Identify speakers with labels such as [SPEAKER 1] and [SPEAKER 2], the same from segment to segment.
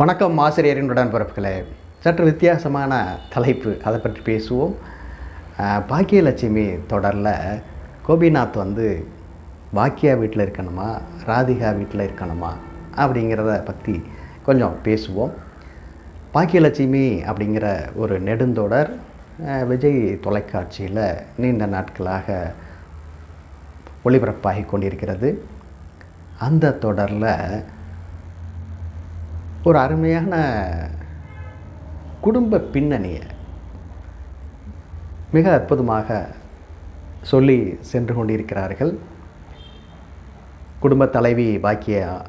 [SPEAKER 1] வணக்கம் ஆசிரியரின் உடன்பிறப்புகளே சற்று வித்தியாசமான தலைப்பு. அதை பற்றி பேசுவோம். பாக்கியலட்சுமி தொடரில் கோபிநாத் வந்து பாக்கியா வீட்டில் இருக்கணுமா? ராதிகா வீட்டில் இருக்கணுமா? அப்படிங்கிறத பற்றி கொஞ்சம் பேசுவோம். பாக்கியலட்சுமி அப்படிங்கிற ஒரு நெடுந்தொடர் விஜய் தொலைக்காட்சியில் நீண்ட நாட்களாக ஒளிபரப்பாகி கொண்டிருக்கிறது. அந்த தொடரில் ஒரு அருமையான குடும்ப பின்னணியை மிக அற்புதமாக சொல்லி சென்று கொண்டிருக்கிறார்கள். குடும்ப தலைவி பாக்கியா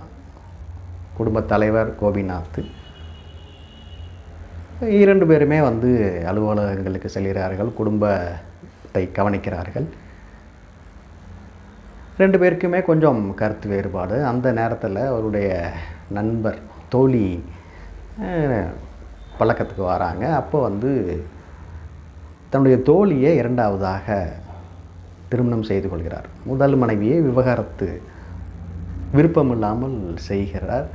[SPEAKER 1] குடும்ப தலைவர் கோபிநாத். இரண்டு பேருமே வந்து அலுவலகங்களுக்கு செல்கிறார்கள் குடும்பத்தை கவனிக்கிறார்கள். ரெண்டு பேருக்குமே கொஞ்சம் கருத்து வேறுபாடு. அந்த நேரத்தில் அவருடைய நண்பர் தோழி பழக்கத்துக்கு வராங்க. அப்போ வந்து தன்னுடைய தோழியை இரண்டாவதாக திருமணம் செய்து கொள்கிறார். முதல் மனைவியை விவகாரத்து விருப்பமில்லாமல் செய்கிறார்.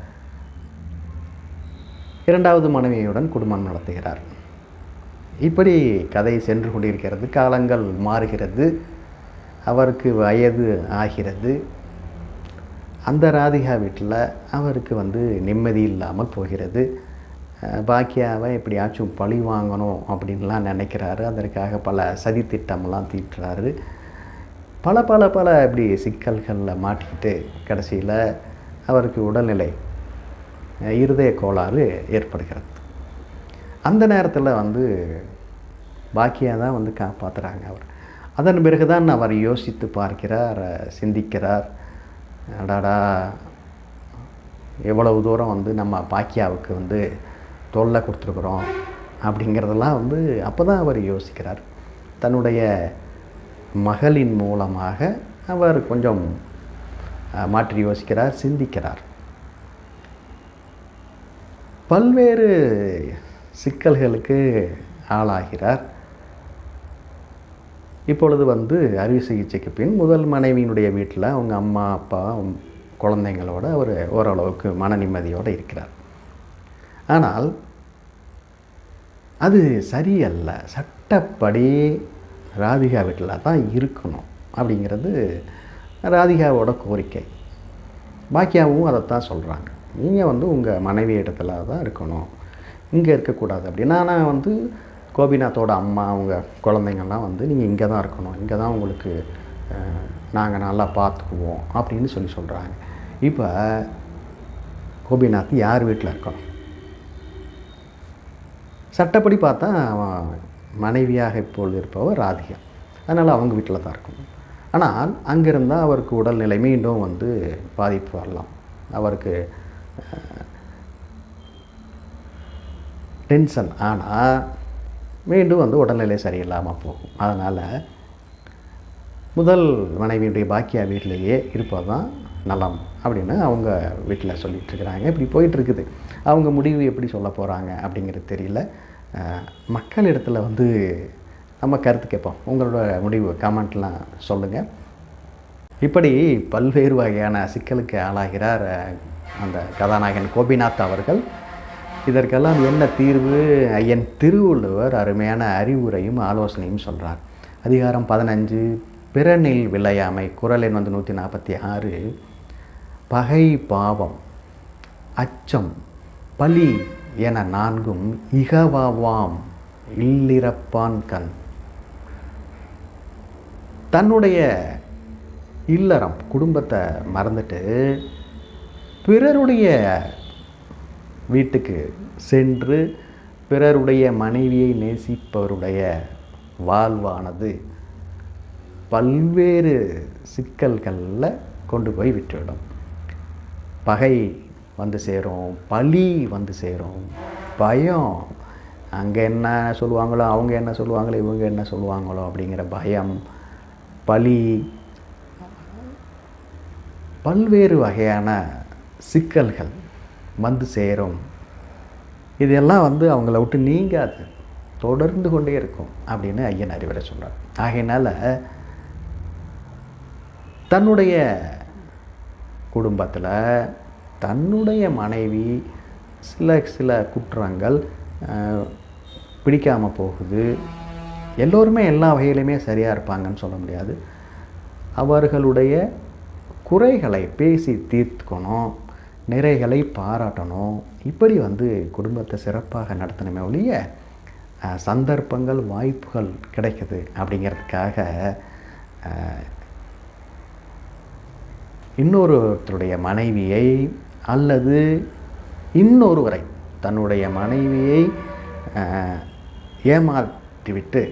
[SPEAKER 1] இரண்டாவது மனைவியுடன் குடும்பம் நடத்துகிறார். இப்படி கதை சென்று கொண்டிருக்கிறது. காலங்கள் மாறுகிறது. அவருக்கு வயது ஆகிறது. அந்த ராதிகா வீட்டில் அவருக்கு வந்து நிம்மதி இல்லாமல் போகிறது. பாக்கியாவை எப்படியாச்சும் பழி வாங்கணும் அப்படின்லாம் நினைக்கிறாரு. அதற்காக பல சதித்திட்டம்லாம் தீட்டுறாரு. பல பல பல இப்படி சிக்கல்களில் மாட்டிக்கிட்டு கடைசியில் அவருக்கு உடல்நிலை இருதய கோளாறு ஏற்படுகிறது. அந்த நேரத்தில் வந்து பாக்கியா தான் வந்து காப்பாற்றுறாங்க அவர். அதன் பிறகுதான் அவர் யோசித்து பார்க்கிறார் சிந்திக்கிறார். அடாடா எவ்வளவு தூரம் வந்து நம்ம பாக்கியாவுக்கு வந்து தொல்லை கொடுத்துருக்குறோம் அப்படிங்கிறதெல்லாம் வந்து அப்போ தான் அவர் யோசிக்கிறார். தன்னுடைய மகளின் மூலமாக அவர் கொஞ்சம் மாற்றி யோசிக்கிறார் சிந்திக்கிறார். பல்வேறு சிக்கல்களுக்கு ஆளாகிறார். இப்பொழுது வந்து அறுவை சிகிச்சைக்கு பின் முதல் மனைவியினுடைய வீட்டில் அவங்க அம்மா அப்பா குழந்தைங்களோட அவர் ஓரளவுக்கு மன நிம்மதியோடு இருக்கிறார். ஆனால் அது சரியல்ல. சட்டப்படி ராதிகா வீட்டில் தான் இருக்கணும் அப்படிங்கிறது ராதிகாவோட கோரிக்கை. பாக்கியாவும் அதைத்தான் சொல்கிறாங்க நீங்கள் வந்து உங்கள் மனைவி இடத்துல தான் இருக்கணும். இங்கே இருக்கக்கூடாது அப்படின்னா. நான் வந்து கோபிநாத்தோட அம்மா அவங்க குழந்தைங்கள்லாம் வந்து நீங்கள் இங்கே தான் இருக்கணும். இங்கே தான் உங்களுக்கு நாங்கள் நல்லா பார்த்துக்குவோம் அப்படின்னு சொல்லி சொல்கிறாங்க இப்போ கோபிநாத் யார் வீட்டில் இருக்கணும் சட்டப்படி பார்த்தா அவன் மனைவியாக இப்பொழுது இருப்பவர் ராதிகா. அதனால் அவங்க வீட்டில் தான் இருக்கணும். ஆனால் அங்கிருந்தால் அவருக்கு உடல்நிலை மீண்டும் வந்து பாதிப்பு வரலாம். அவருக்கு டென்ஷன். ஆனால் மீண்டும் வந்து உடல்நிலை சரியில்லாமல் போகும். அதனால் முதல் மனைவியுடைய பாக்கியா வீட்டிலேயே இருப்பது தான் நலம் அப்படின்னு அவங்க வீட்டில் சொல்லிட்டு இருக்கிறாங்க இப்படி போயிட்டுருக்குது. அவங்க முடிவு எப்படி சொல்ல போகிறாங்க அப்படிங்கிறது தெரியல. மக்களிடத்தில் வந்து நம்ம கருத்து கேட்போம். உங்களோட முடிவு கமெண்ட்லாம் சொல்லுங்கள் இப்படி பல்வேறு வகையான சிக்கலுக்கு ஆளாகிறார் அந்த கதாநாயகன் கோபிநாத் அவர்கள். இதற்கெல்லாம் என்ன தீர்வு? என் திருவள்ளுவர் அருமையான அறிவுரையும் ஆலோசனையும் சொல்கிறார் அதிகாரம் பதினஞ்சு பிறனில் விளையாமை குரல் எண் வந்து நூற்றி நாற்பத்தி ஆறு. பகை பாவம் அச்சம் பலி என நான்கும் இகவாவாம் இல்லிறப்பான் கண். தன்னுடைய இல்லறம் குடும்பத்தை மறந்துட்டு பிறருடைய வீட்டுக்கு சென்று பிறருடைய மனைவியை நேசிப்பவருடைய வாழ்வானது பல்வேறு சிக்கல்களில் கொண்டு போய் விட்டுவிடும். பகை வந்து சேரும் பழி வந்து சேரும் பயம். அங்கே என்ன சொல்லுவாங்களோ அவங்க என்ன சொல்லுவாங்களோ இவங்க என்ன சொல்லுவாங்களோ அப்படிங்கிற பயம் பழி பல்வேறு வகையான சிக்கல்கள். வந்து சேரும். இதெல்லாம் வந்து அவங்கள விட்டு நீங்காது. தொடர்ந்து கொண்டே இருக்கும் அப்படின்னு ஐயன் அறிவுரை சொல்கிறார் ஆகையினால் தன்னுடைய குடும்பத்தில் தன்னுடைய மனைவி சில சில குற்றங்கள் பிடிக்காமல் போகுது. எல்லோருமே எல்லா வகையிலுமே சரியாக இருப்பாங்கன்னு சொல்ல முடியாது. அவர்களுடைய குறைகளை பேசி தீர்த்துக்கணும். நிறைகளை பாராட்டணும். இப்படி வந்து குடும்பத்தை சிறப்பாக நடத்தணுமே ஒழிய சந்தர்ப்பங்கள் வாய்ப்புகள் கிடைக்குது அப்படிங்கிறதுக்காக இன்னொருத்தருடைய மனைவியை அல்லது இன்னொருவரை தன்னுடைய மனைவியை ஏமாற்றிவிட்டு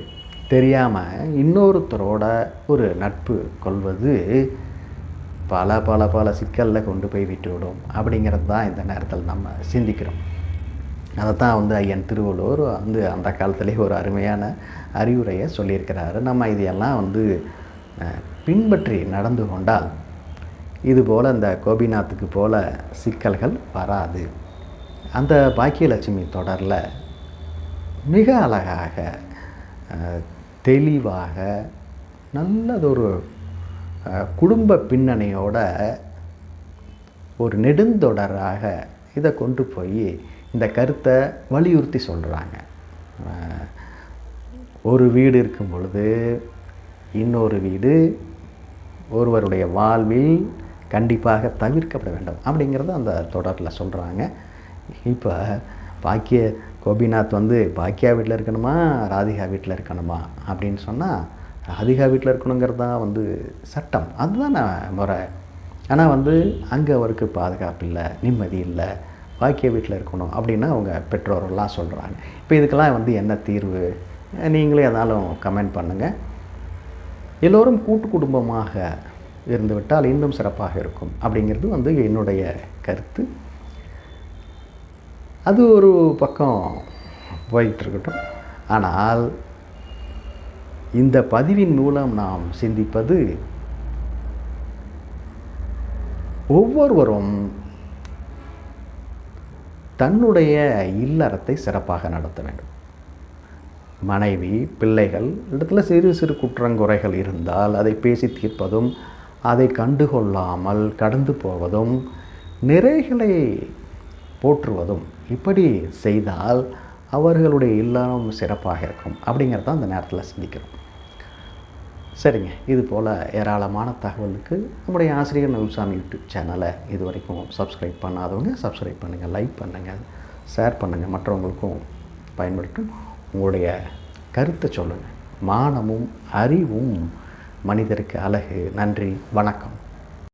[SPEAKER 1] தெரியாமல் இன்னொருத்தரோட ஒரு நட்பு கொள்வது பல பல பல சிக்கலில் கொண்டு போய் விட்டுவிடும். அப்படிங்கிறது தான் இந்த நேரத்தில் நம்ம சிந்திக்கிறோம். அதை தான் வந்து ஐயன் திருவள்ளுவர் வந்து அந்த காலத்திலே ஒரு அருமையான அறிவுரையை சொல்லியிருக்கிறாரு. நம்ம இதையெல்லாம் வந்து பின்பற்றி நடந்து கொண்டால் இதுபோல் இந்த கோபிநாத்துக்கு போல சிக்கல்கள் வராது. அந்த பாக்கியலட்சுமி தொடரில் மிக அழகாக தெளிவாக நல்லதொரு குடும்ப பின்னணியோட ஒரு நெடுந்தொடராக இதை கொண்டு போய் இந்த கருத்தை வலியுறுத்தி சொல்கிறாங்க ஒரு வீடு இருக்கும் பொழுது இன்னொரு வீடு ஒருவருடைய வாழ்வில் கண்டிப்பாக தவிர்க்கப்பட வேண்டும் அப்படிங்கிறத அந்த தொடரில் சொல்கிறாங்க இப்போ பாக்கிய கோபிநாத் வந்து பாக்கியா வீட்டில் இருக்கணுமா ராதிகா வீட்டில் இருக்கணுமா அப்படின்னு சொன்னால் ராதிகா வீட்டில் இருக்கணுங்கிறது தான் வந்து சட்டம். அதுதான் நான் முறை. ஆனால் வந்து அங்கே அவருக்கு பாதுகாப்பு இல்லை நிம்மதி இல்லை பாக்கிய வீட்டில் இருக்கணும் அப்படின்னு அவங்க பெற்றோர்கள்லாம் சொல்கிறாங்க இப்போ இதுக்கெல்லாம் வந்து என்ன தீர்வு? நீங்களே எதாலும் கமெண்ட் பண்ணுங்கள் எல்லோரும் கூட்டு குடும்பமாக இருந்துவிட்டால் இன்னும் சிறப்பாக இருக்கும் அப்படிங்கிறது வந்து என்னுடைய கருத்து. அது ஒரு பக்கம் போயிட்டுருக்கட்டும் ஆனால் இந்த பதிவின் மூலம் நாம் சிந்திப்பது ஒவ்வொருவரும் தன்னுடைய இல்லறத்தை சிறப்பாக நடத்த வேண்டும். மனைவி பிள்ளைகள் இடத்துல சிறு சிறு குற்றங்குறைகள் இருந்தால் அதை பேசி தீர்ப்பதும் அதை கண்டுகொள்ளாமல் கடந்து போவதும் நிறைகளை போற்றுவதும் இப்படி செய்தால் அவர்களுடைய இல்லறம் சிறப்பாக இருக்கும். அப்படிங்கிறத அந்த நேரத்தில் சிந்திக்கிறோம். சரிங்க. இது போல் ஏராளமான தகவலுக்கு நம்முடைய ஆசிரியர் நகுல்சாமி யூடியூப் சேனலை இது வரைக்கும் சப்ஸ்கிரைப் பண்ணாதவங்க சப்ஸ்கிரைப் பண்ணுங்கள் லைக் பண்ணுங்கள் ஷேர் பண்ணுங்கள் மற்றவங்களுக்கும் பயன்படுத்தும் உங்களுடைய கருத்தை சொல்லுங்கள் மானமும் அறிவும் மனிதருக்கு அழகு. நன்றி. வணக்கம்.